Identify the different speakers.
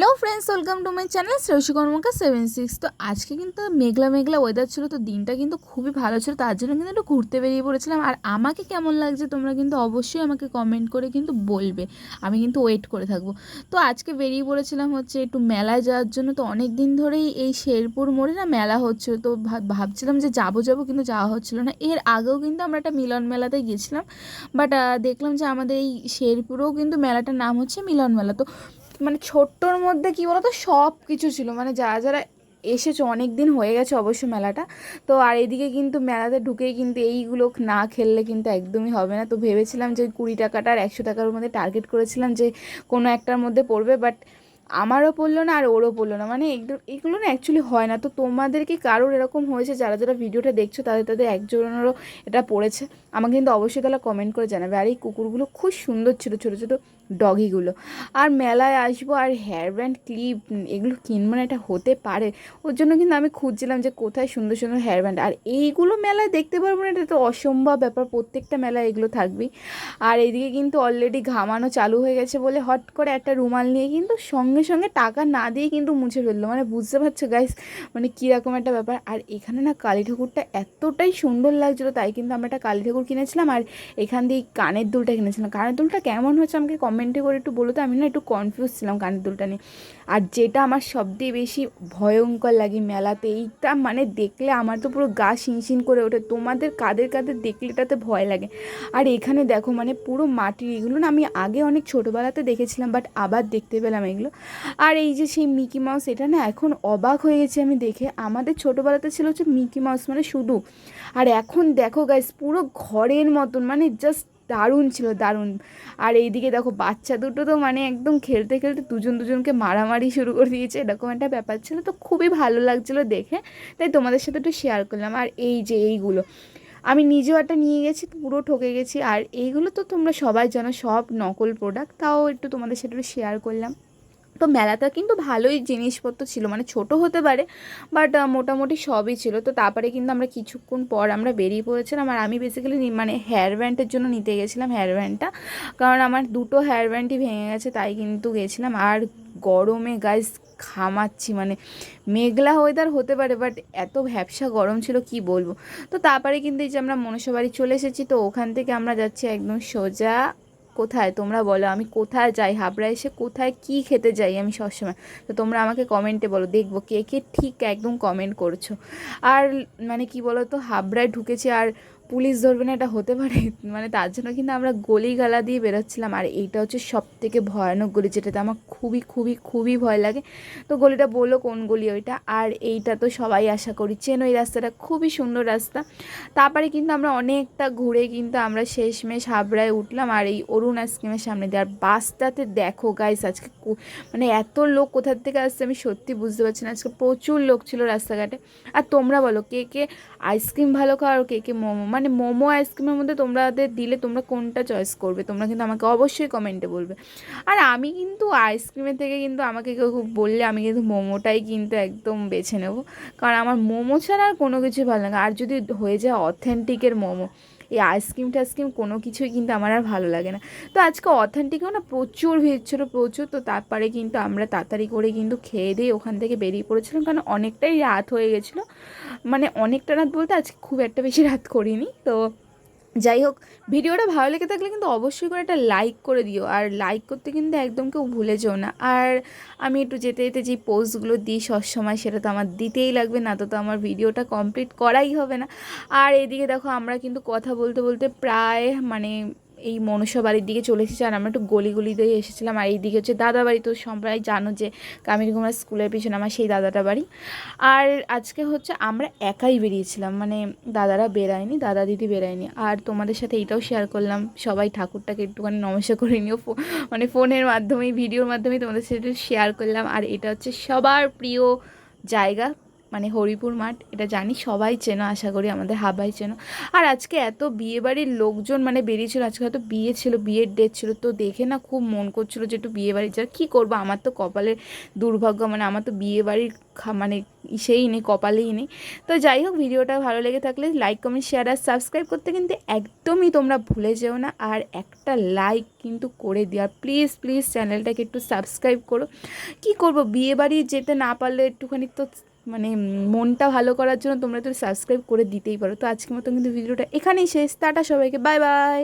Speaker 1: Hello friends welcome to my channel Shreyasi Karmakar seven six তো আজকে কিন্তু মেঘলা মেঘলা weather ছিল, তো দিনটা কিন্তু খুবই ভালো ছিল, তার জন্য কিন্তু একটু ঘুরতে বেরিয়ে পড়েছিলাম। আর আমাকে কেমন লাগছে তোমরা কিন্তু অবশ্যই আমাকে কমেন্ট করে কিন্তু বলবে, আমি কিন্তু ওয়েট করে থাকব। তো আজকে বেরিয়ে পড়েছিলাম হচ্ছে একটু মেলায় যাওয়ার জন্য, তো অনেক দিন ধরেই এই শেরপুর মোড়ে না মেলা হচ্ছিল, তো ভাব- ভাবছিলাম যে যাব যাব কিন্তু যাওয়া হচ্ছিল না। এর আগেও কিন্তু আমরা একটা মিলন মেলাতে গেছিলাম বাট দেখলাম যে আমাদের এই শেরপুরেও কিন্তু মেলাটার নাম হচ্ছে মিলন মেলা। তো মানে ছোট্টর মধ্যে কী বলতো সব কিছু ছিল। মানে যারা যারা এসেছ অনেক দিন হয়ে গেছে অবশ্য মেলাটা। তো আর এদিকে কিন্তু মেলাতে ঢুকেই কিন্তু এইগুলো না খেললে কিন্তু একদমই হবে না। তো ভেবেছিলাম যে কুড়ি টাকাটা আর একশো টাকার মধ্যে টার্গেট করেছিলাম যে কোনো একটার মধ্যে পড়বে। বাট আমারও পড়ল না আর ওরও পড়ল না। মানে এগুলো না অ্যাকচুয়ালি হয় না। তো তোমাদের কি কারোর এরকম হয়েছে? যারা যারা ভিডিওটা দেখছ, তাদের তাদের একজনেরও এটা পড়েছে। আমাকে কিন্তু অবশ্যই তাহলে কমেন্ট করে জানাবে। আর এই কুকুরগুলো খুব সুন্দর ছিল, ছোটো ছোটো। ডগিগুলো। আর মেলায় আসব আর হেয়ার ব্যান্ড ক্লিপ এগুলো কিনবো না, এটা হতে পারে। ওর জন্য কিন্তু আমি খুঁজছিলাম যে কোথায় সুন্দর সুন্দর হেয়ার ব্যান্ড আর এইগুলো মেলায় দেখতে পারব না, এটা তো অসম্ভব ব্যাপার, প্রত্যেকটা মেলায় এগুলো থাকবেই। আর এদিকে কিন্তু অলরেডি ঘামানো চালু হয়ে গেছে বলে হট করে একটা রুমাল নিয়ে কিন্তু সঙ্গে সঙ্গে টাকা না দিয়ে কিন্তু মুছে ফেলল। মানে বুঝতে পারছ গাইস মানে কীরকম একটা ব্যাপার। আর এখানে না কালী ঠাকুরটা এতটাই সুন্দর লাগছিল, তাই কিন্তু আমরা একটা কালী ঠাকুর কিনেছিলাম। আর এখান দিয়ে কানের দুলটা কিনেছিলাম। কানের দুলটা কেমন হচ্ছে আমাকে কমেন্টে করে একটু বলো তো, আমি না একটু কনফিউজ ছিলাম কানের দুলটা নিয়ে। আর যেটা আমার সবথেকে বেশি ভয়ঙ্কর লাগে মেলাতে, এইটা মানে দেখলে আমার তো পুরো গা শিনশিন করে ওঠে। তোমাদের কাদের কাদের দেখলে এটাতে ভয় লাগে? আর এখানে দেখো মানে পুরো মাটির এগুলো না আমি আগে অনেক ছোটোবেলাতে দেখেছিলাম বাট আবার দেখতে পেলাম এগুলো। আর এই যে সেই মিকি মাউস, এটা না এখন অবাক হয়ে গেছে আমি দেখে। আমাদের ছোটোবেলাতে ছিল হচ্ছে মিকি মাউস মানে শুধু। আর এখন দেখো গাইস পুরো ঘরের মতন মানে জাস্ট দারুণ ছিল, দারুণ। আর এইদিকে দেখো বাচ্চা দুটো তো মানে একদম খেলতে খেলতে দুজন দুজনকে মারামারি শুরু করে দিয়েছে, এরকম একটা ব্যাপার ছিল। তো খুবই ভালো লাগছিল দেখে, তাই তোমাদের সাথে একটু শেয়ার করলাম। আর এই যে এইগুলো, আমি নিজেও একটা নিয়ে গেছি, পুরো ঠকে গেছি। আর এইগুলো তো তোমরা সবাই জানো, সব নকল প্রোডাক্ট তাও একটু তোমাদের সাথে একটু শেয়ার করলাম। তো মেলাটা কিন্তু ভালোই জিনিসপত্র ছিল মানে ছোট হতে পারে বাট মোটামুটি সবই ছিল। তো তারপরে কিন্তু আমরা কিছুক্ষণ পর আমরা বেরিয়ে পড়েছিলাম আর আমি বেসিক্যালি মানে হেয়ার ব্যান্ডের জন্য নিতে গেছিলাম হেয়ার ব্যান্ডটা কারণ আমার দুটো হেয়ার ব্যান্ডই ভেঙে গেছে, তাই কিন্তু গেছিলাম। আর গরমে গাইস ঘামাচ্ছি মানে মেঘলা ওয়েদার হতে পারে বাট এত ভ্যাবসা গরম ছিল, কি বলব? তো তারপরে কিন্তু এই যে আমরা মনসা বাড়ি চলে এসেছি, তো ওখান থেকে আমরা যাচ্ছি একদম সোজা কোথায়? তোমরা বলো, আমি কোথায় যাই? হাবড়া এসে কোথায় কি খেতে যাই আমি সবসময়? তো তোমরা আমাকে কমেন্টে বলো, দেখব কে কে ঠিক একদম কমেন্ট করছ। আর মানে কি বলো তো হাবড়ায় ঢুকেছি আর পুলিশ ধরবে না, এটা হতে পারে। মানে তার জন্য কিন্তু আমরা গলি গালা দিয়ে বেরোচ্ছিলাম। আর এইটা হচ্ছে সব থেকে ভয়ানক গলি, যেটাতে আমার খুবই খুবই খুবই ভয় লাগে। তো গলিটা বলল কোন গলি ওইটা। আর এইটা তো সবাই আশা করি চেন ওই রাস্তাটা, খুবই সুন্দর রাস্তা। তারপরে কিন্তু আমরা অনেকটা ঘুরে কিন্তু আমরা শেষমেশ হাবড়ায় উঠলাম। আর এই অরুণ আইসক্রিমের সামনে দিয়ে। আর বাসটাতে দেখো গাইস আজকে মানে এত লোক কোথার থেকে আসছে আমি সত্যি বুঝতে পারছি না। আজকে প্রচুর লোক ছিল রাস্তাঘাটে। আর তোমরা বলো, কে কে আইসক্রিম ভালো খাও আর কে কে মোমো মানে মোমো আইসক্রিমের মধ্যে তোমাদের দিলে তোমরা কোনটা চয়েস করবে? তোমরা কিন্তু আমাকে অবশ্যই কমেন্টে বলবে। আর আমি কিন্তু আইসক্রিমের থেকে কিন্তু আমাকে কেউ বললে আমি কিন্তু মোমোটাই কিন্তু একদম বেছে নেব। কারণ আমার মোমো ছাড়া আর কোনো কিছু ভালো লাগে। আর যদি হয়ে যায় অথেন্টিকের মোমো এই আইসক্রিম টাইসক্রিম কোনো কিছুই কিন্তু আমার আর ভালো লাগে না। তো আজকে অথেন্টিকেও না প্রচুর ভিড় ছিল, প্রচুর। তো তারপরে কিন্তু আমরা তাড়াতাড়ি করে কিন্তু খেয়ে দিয়ে ওখান থেকে বেরিয়ে পড়েছিলাম কারণ অনেকটাই রাত হয়ে গেছিল। মানে অনেকটা রাত বলতে আজকে খুব একটা বেশি রাত করিনি। তো যাই হোক ভিডিওটা ভালো লেগে থাকলে কিন্তু অবশ্যই করে একটা লাইক করে দিও। আর লাইক করতে কিন্তু একদম কেউ ভুলে যেও না। আর আমি একটু যেতে যেতে যে পোস্টগুলো দিই সবসময় সেটা তো আমার দিতেই লাগবে, না তো তো আমার ভিডিওটা কমপ্লিট করাই হবে না। আর এদিকে দেখো, আমরা কিন্তু কথা বলতে বলতে প্রায় মানে এই মনসা বাড়ির দিকে চলে এসেছি আর আমরা একটু গলি গলি দিয়ে এসেছিলাম। আর এই দিকে হচ্ছে দাদা বাড়ি, তো সবাই জানো যে কামিরকুমার স্কুলের পিছনে আমার সেই দাদাটা বাড়ি। আর আজকে হচ্ছে আমরা একাই বেরিয়েছিলাম মানে দাদারা বেরায়নি, দাদা দিদি বেরায়নি। আর তোমাদের সাথে এইটাও শেয়ার করলাম, সবাই ঠাকুরটাকে একটুখানি নমস্কার করে নিও মানে ফোনের মাধ্যমে ভিডিওর মাধ্যমে তোমাদের সাথে শেয়ার করলাম। আর এটা হচ্ছে সবার প্রিয় জায়গা মানে হরিপুর মাঠ, এটা জানি সবাই চেনো, আশা করি আমাদের হাবাই চেনো। আর আজকে এত বিয়ে বাড়ির লোকজন মানে বেরিয়েছিল, আজকে হয়তো বিয়ে ছিল, বিয়ের ডেট ছিল, তো দেখে না খুব মন করছিল যে একটু বিয়ে বাড়ি যাওয়ার। কী করব? আমার তো কপালের দুর্ভাগ্য মানে আমার তো বিয়ে বাড়ির মানে সেই নেই, কপালেই নেই। তো যাই হোক, ভিডিওটা ভালো লেগে থাকলে লাইক কমেন্ট শেয়ার আর সাবস্ক্রাইব করতে কিন্তু একদমই তোমরা ভুলে যেও না। আর একটা লাইক কিন্তু করে দিও। আর প্লিজ প্লিজ চ্যানেলটাকে একটু সাবস্ক্রাইব করো। কি করব? বিয়ে বাড়ি যেতে না পারলে একটুখানি তো মানে মনটা ভালো করার জন্য তোমরা তো সাবস্ক্রাইব করে দিতেই পারো। তো আজকের মতো কিন্তু ভিডিওটা এখানেই শেষ। টাটা সবাইকে। Bye bye